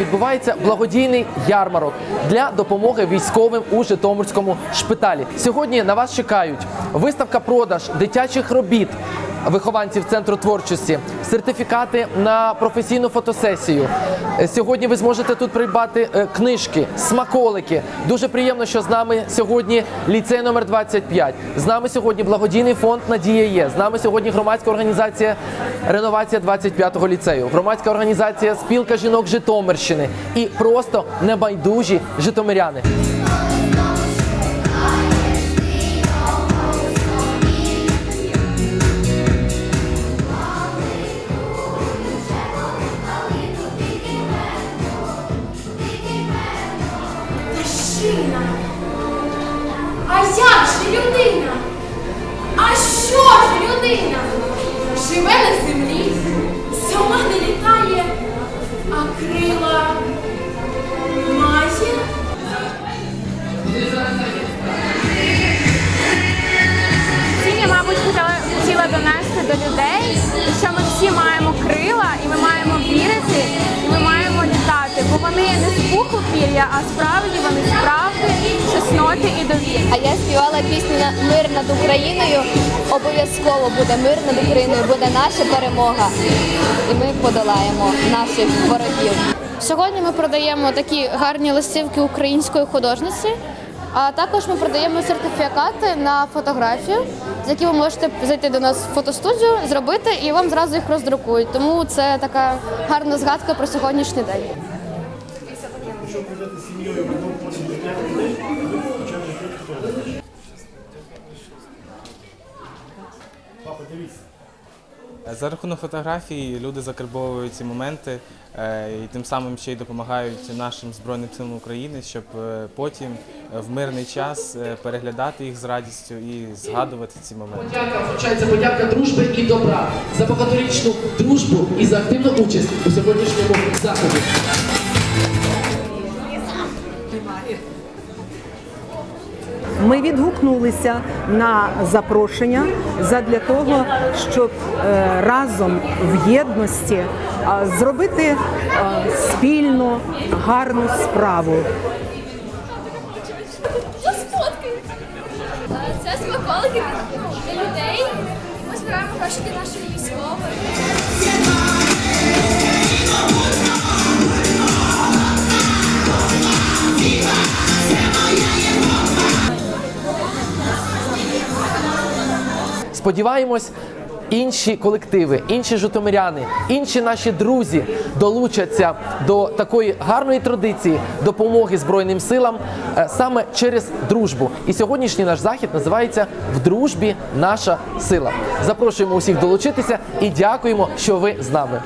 Відбувається благодійний ярмарок для допомоги військовим у Житомирському шпиталі. Сьогодні на вас чекають виставка продаж дитячих робіт. Вихованців центру творчості, сертифікати на професійну фотосесію. Е, Сьогодні ви зможете тут придбати е, книжки, смаколики. Дуже приємно, що з нами сьогодні ліцей номер 25. З нами сьогодні благодійний фонд Надія є. З нами сьогодні громадська організація Реновація 25-го ліцею, громадська організація Спілка жінок Житомирщини і просто небайдужі житомиряни. Машина. А як же людина? А що ж людина? Пір'я, а справді вони з правди, чесноти і довіри. А я співала пісню Мир над Україною. Обов'язково буде мир над Україною, буде наша перемога. І ми подолаємо наших ворогів. Сьогодні ми продаємо такі гарні листівки української художниці. А також ми продаємо сертифікати на фотографію, з які ви можете зайти до нас в фотостудію, зробити і вам зразу їх роздрукують. Тому це така гарна згадка про сьогоднішній день. За рахунок фотографій люди закарбовують ці моменти е, і тим самим ще й допомагають нашим Збройним силам України, щоб е, потім е, в мирний час е, переглядати їх з радістю і згадувати ці моменти. Подяка вручається подяка дружби і добра за багаторічну дружбу і за активну участь у сьогоднішньому заході. Ми відгукнулися на запрошення задля того, щоб е, разом в єдності е, зробити е, спільну гарну справу. Це смаколики для людей. Ми збираємо гроші для наших Сподіваємось, інші колективи, інші житомиряни, інші наші друзі долучаться до такої гарної традиції допомоги Збройним силам е, саме через дружбу. І сьогоднішній наш захід називається В дружбі наша сила. Запрошуємо усіх долучитися і дякуємо, що ви з нами.